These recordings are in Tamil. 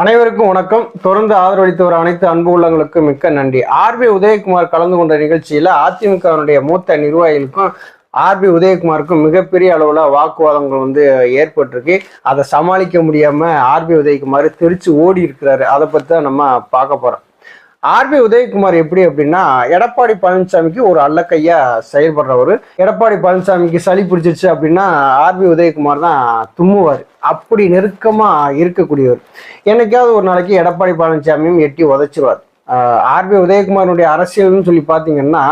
அனைவருக்கும் வணக்கம். தொடர்ந்து ஆதரவளித்து வர அனைத்து அன்பு உள்ளங்களுக்கும் மிக்க நன்றி. ஆர்பி உதயகுமார் கலந்து கொண்ட நிகழ்ச்சியில அதிமுகவினுடைய மூத்த நிர்வாகிகளுக்கும் ஆர்பி உதயகுமாருக்கும் மிகப்பெரிய அளவுல வாக்குவாதங்கள் வந்து ஏற்பட்டிருக்கு. அதை சமாளிக்க முடியாம ஆர்பி உதயகுமார் தெரிச்சு ஓடி இருக்கிறாரு அதை பத்தி தான் நம்ம பார்க்க போறோம். ஆர்பி உதயகுமார் எப்படி அப்படின்னா எடப்பாடி பழனிசாமிக்கு ஒரு அல்லக்கையா செயல்படுறவர். எடப்பாடி பழனிசாமிக்கு சளி பிடிச்சிருச்சு அப்படின்னா ஆர்பி உதயகுமார் தான் தும்முவார். அப்படி நெருக்கமா இருக்கக்கூடியவர். என்னைக்காவது ஒரு நாளைக்கு எடப்பாடி பழனிசாமியும் எட்டி உதச்சிருவார். ஆர்பி உதயகுமாரனுடைய அரசியல்னு சொல்லி பார்த்தீங்கன்னா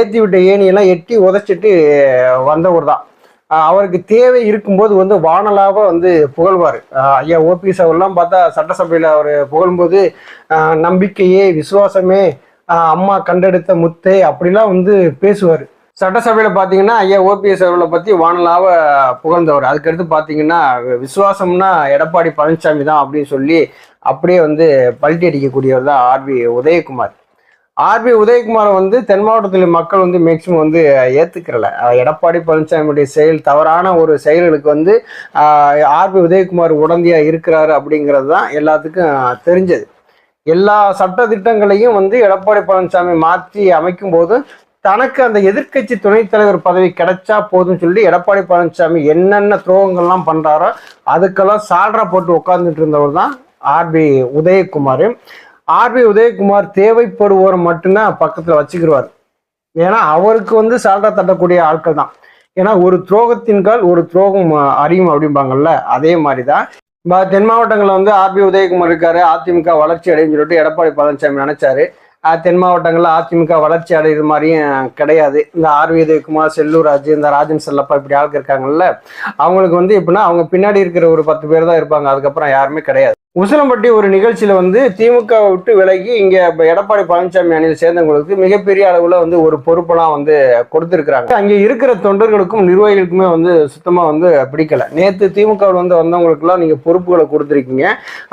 ஏற்றி விட்ட ஏணியெல்லாம் எட்டி உதச்சிட்டு வந்தவர் தான் அவருக்கு தேவை இருக்கும்போது வந்து வானலாக வந்து புகழ்வார். ஐயா ஓபிஎஸ் அவர்லாம் பார்த்தா சட்டசபையில் அவர் புகழும்போது நம்பிக்கையே விசுவாசமே அம்மா கண்டெடுத்த முத்தை அப்படிலாம் வந்து பேசுவார். சட்டசபையில் பார்த்தீங்கன்னா ஐயா ஓபிஎஸ் அவர்களை பற்றி வானலாக புகழ்ந்தவர். அதுக்கடுத்து பார்த்தீங்கன்னா விசுவாசம்னா எடப்பாடி பழனிசாமி தான் அப்படின்னு சொல்லி அப்படியே வந்து பல்ட்டி அடிக்கக்கூடியவர் தான் ஆர்பி உதயகுமார். ஆர்பி உதயகுமார் வந்து தென் மாவட்டத்தில் மக்கள் வந்து மேக்சிமம் வந்து ஏத்துக்கிறல. எடப்பாடி பழனிசாமியுடைய செயல் தவறான ஒரு செயல்களுக்கு வந்து ஆர்பி உதயகுமார் உடந்தையா இருக்கிறாரு அப்படிங்கிறது தான் எல்லாத்துக்கும் தெரிஞ்சது. எல்லா சட்ட திட்டங்களையும் வந்து எடப்பாடி பழனிசாமி மாற்றி அமைக்கும் போது தனக்கு அந்த எதிர்க்கட்சி துணைத் தலைவர் பதவி கிடைச்சா போதும்னு சொல்லி எடப்பாடி பழனிசாமி என்னென்ன துரோகங்கள்லாம் பண்றாரோ அதுக்கெல்லாம் சால்ரா போட்டு உட்கார்ந்துட்டு இருந்தவர் தான் R B Udhayakumar. R B Udhayakumar தேவைப்படுவோர் மட்டும்தான் பக்கத்தில் வச்சுக்கிடுவார் ஏன்னா அவருக்கு வந்து சால்டா தட்டக்கூடிய ஆட்கள் தான். ஏன்னா ஒரு துரோகத்தின் கால் ஒரு துரோகம் அறியும் அப்படிம்பாங்கல்ல அதே மாதிரி தான் இப்போ தென் மாவட்டங்களில் வந்து ஆர்பி உதயகுமார் இருக்காரு அதிமுக வளர்ச்சி அடையும் சொல்லிட்டு எடப்பாடி பழனிசாமி நினைச்சாரு. தென் மாவட்டங்களில் அதிமுக வளர்ச்சி அடைகிற மாதிரியும் கிடையாது. இந்த ஆர்வி உதயகுமார் செல்லூர் ராஜு இந்த ராஜன் செல்லப்பா இப்படி ஆளுக்கு இருக்காங்கல்ல அவங்களுக்கு வந்து எப்படின்னா அவங்க பின்னாடி இருக்கிற ஒரு பத்து பேர் தான் இருப்பாங்க. அதுக்கப்புறம் யாருமே கிடையாது. உசிலம்பட்டி ஒரு நிகழ்ச்சியில வந்து திமுக விட்டு விலகி இங்க எடப்பாடி பழனிசாமி அணியில் சேர்ந்தவங்களுக்கு மிகப்பெரிய அளவுல வந்து ஒரு பொறுப்பெல்லாம் வந்து கொடுத்திருக்கிறாங்க. அங்க இருக்கிற தொண்டர்களுக்கும் நிர்வாகிகளுக்குமே வந்து சுத்தமா வந்து பிடிக்கல. நேத்து திமுகவில் வந்து வந்தவங்களுக்குலாம் நீங்க பொறுப்புகளை கொடுத்துருக்கீங்க.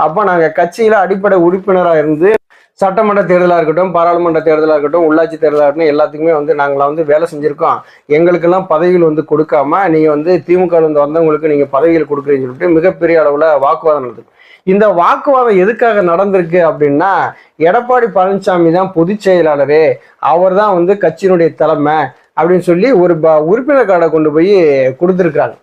அப்ப நாங்க கட்சியில அடிப்படை உறுப்பினரா இருந்து சட்டமன்ற தேர்தலாக இருக்கட்டும் பாராளுமன்ற தேர்தலாக இருக்கட்டும் உள்ளாட்சி தேர்தலாக இருக்கட்டும் எல்லாத்துக்குமே வந்து நாங்களாம் வந்து வேலை செஞ்சுருக்கோம். எங்களுக்கெல்லாம் பதவிகள் வந்து கொடுக்காம நீங்கள் வந்து திமுக வந்து வந்தவங்களுக்கு நீங்கள் பதவிகள் கொடுக்குறீங்கன்னு சொல்லிட்டு மிகப்பெரிய அளவில் வாக்குவாதம் நடந்தது. இந்த வாக்குவாதம் எதுக்காக நடந்திருக்கு அப்படின்னா எடப்பாடி பழனிசாமி தான் பொதுச் செயலாளரு அவர் தான் வந்து கட்சியினுடைய தலைமை அப்படின்னு சொல்லி ஒரு ப- உறுப்பினர் கார்டை கொண்டு போய் கொடுத்துருக்காங்க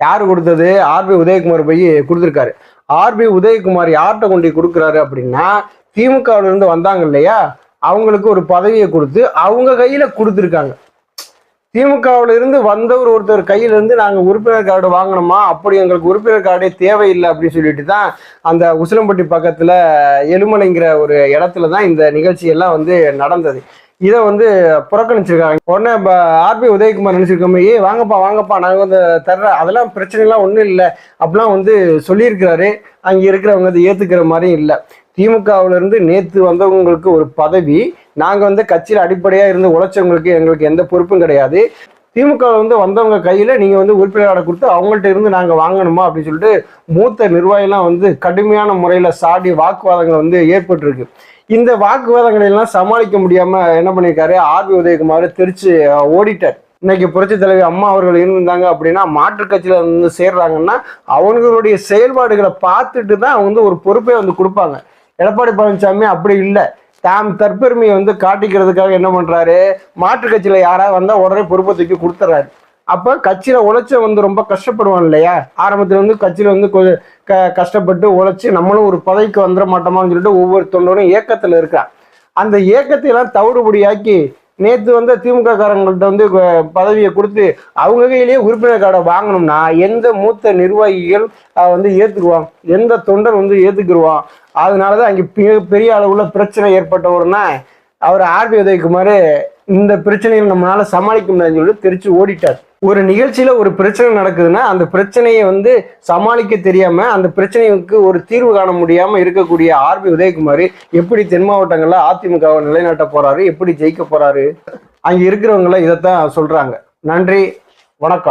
யார் கொடுத்தது? ஆர்பி உதயகுமார் போய் கொடுத்துருக்காரு. ஆர்பி உதயகுமார் யார்கிட்ட கொண்டு கொடுக்குறாரு அப்படின்னா திமுகவில் இருந்து வந்தாங்க இல்லையா? அவங்களுக்கு ஒரு பதவியை கொடுத்து அவங்க கையில கொடுத்துருக்காங்க. திமுகவில் இருந்து வந்தவர் ஒருத்தர் கையிலிருந்து நாங்கள் உறுப்பினர் கார்டு வாங்கணுமா? அப்படி எங்களுக்கு உறுப்பினர் கார்டே தேவையில்லை அப்படின்னு சொல்லிட்டு தான் அந்த உசிலம்பட்டி பக்கத்தில் எலுமலைங்கிற ஒரு இடத்துல தான் இந்த நிகழ்ச்சி எல்லாம் வந்து நடந்தது. இதை வந்து புறக்கணிச்சிருக்காங்க. உடனே ஆர்பி உதயகுமார் நினைச்சிருக்கோமே ஏ வாங்கப்பா வாங்கப்பா நாங்கள் வந்து தர்ற அதெல்லாம் பிரச்சனைலாம் ஒன்றும் இல்லை. அப்படிலாம் வந்து சொல்லியிருக்கிறாரு. அங்கே இருக்கிறவங்க அதை ஏற்றுக்கிற மாதிரியும் இல்லை. திமுகவுல இருந்து நேத்து வந்தவங்களுக்கு ஒரு பதவி நாங்க வந்து கட்சியில அடிப்படையா இருந்து உழைச்சவங்களுக்கு எங்களுக்கு எந்த பொறுப்பும் கிடையாது. திமுக வந்து வந்தவங்க கையில நீங்க வந்து உறுப்பினர்களை கொடுத்து அவங்கள்ட்ட இருந்து நாங்க வாங்கணுமா அப்படின்னு சொல்லிட்டு மூத்த நிர்வாகிலாம் வந்து கடுமையான முறையில சாடி வாக்குவாதங்கள் வந்து ஏற்பட்டிருக்கு. இந்த வாக்குவாதங்களை எல்லாம் சமாளிக்க முடியாம என்ன பண்ணியிருக்காரு ஆர்பி உதயகுமார் திருச்சி ஓடிட்டார். இன்னைக்கு புரட்சி தலைவி அம்மா அவர்கள் இருந்தாங்க அப்படின்னா மாற்றுக் கட்சியில வந்து சேர்றாங்கன்னா அவங்களுடைய செயல்பாடுகளை பார்த்துட்டு தான் அவங்க வந்து ஒரு பொறுப்பை வந்து கொடுப்பாங்க. எடப்பாடி பழனிசாமி அப்படி இல்லை. தாம் தற்பெருமையை வந்து காட்டிக்கிறதுக்காக என்ன பண்றாரு? மாற்றுக் கட்சியில யாராவது வந்தா உடனே பொறுப்பை தூக்கி கொடுத்துறாரு. அப்ப கட்சியில உழைச்ச வந்து ரொம்ப கஷ்டப்படுவான் இல்லையா? ஆரம்பத்துல வந்து கட்சியில வந்து கொ- க- கஷ்டப்பட்டு உழைச்சு நம்மளும் ஒரு பதவிக்கு வந்துட மாட்டோமான்னு சொல்லிட்டு ஒவ்வொரு தொண்டரும் ஏக்கத்தில் இருக்கான் அந்த ஏக்கத்தையெல்லாம் தவிடுபடியாக்கி நேத்து வந்து திமுக காரங்கள்ட்ட வந்து பதவியை கொடுத்து அவங்க கையிலேயே உறுப்பினர் கார்டை வாங்கணும்னா எந்த மூத்த நிர்வாகிகள் வந்து ஏத்துக்குவான் எந்த தொண்டர் வந்து ஏத்துக்குருவான்? அதனாலதான் தான் அங்கே பெரிய அளவுல பிரச்சனை ஏற்பட்டவர்னா அவர் ஆர்பி உதயகுமார் இந்த பிரச்சனையை நம்மளால சமாளிக்க முடியாதுன்னு சொல்லிட்டு திருச்சி ஓடிட்டார். ஒரு நிகழ்ச்சியில ஒரு பிரச்சனை நடக்குதுன்னா அந்த பிரச்சனையை வந்து சமாளிக்க தெரியாம அந்த பிரச்சனைக்கு ஒரு தீர்வு காண முடியாம இருக்கக்கூடிய ஆர்பி உதயகுமார் எப்படி தென் மாவட்டங்கள்ல அதிமுகவை நிலைநாட்ட போறாரு எப்படி ஜெயிக்க போறாரு அங்க இருக்கிறவங்க இதைத்தான் சொல்றாங்க. நன்றி வணக்கம்.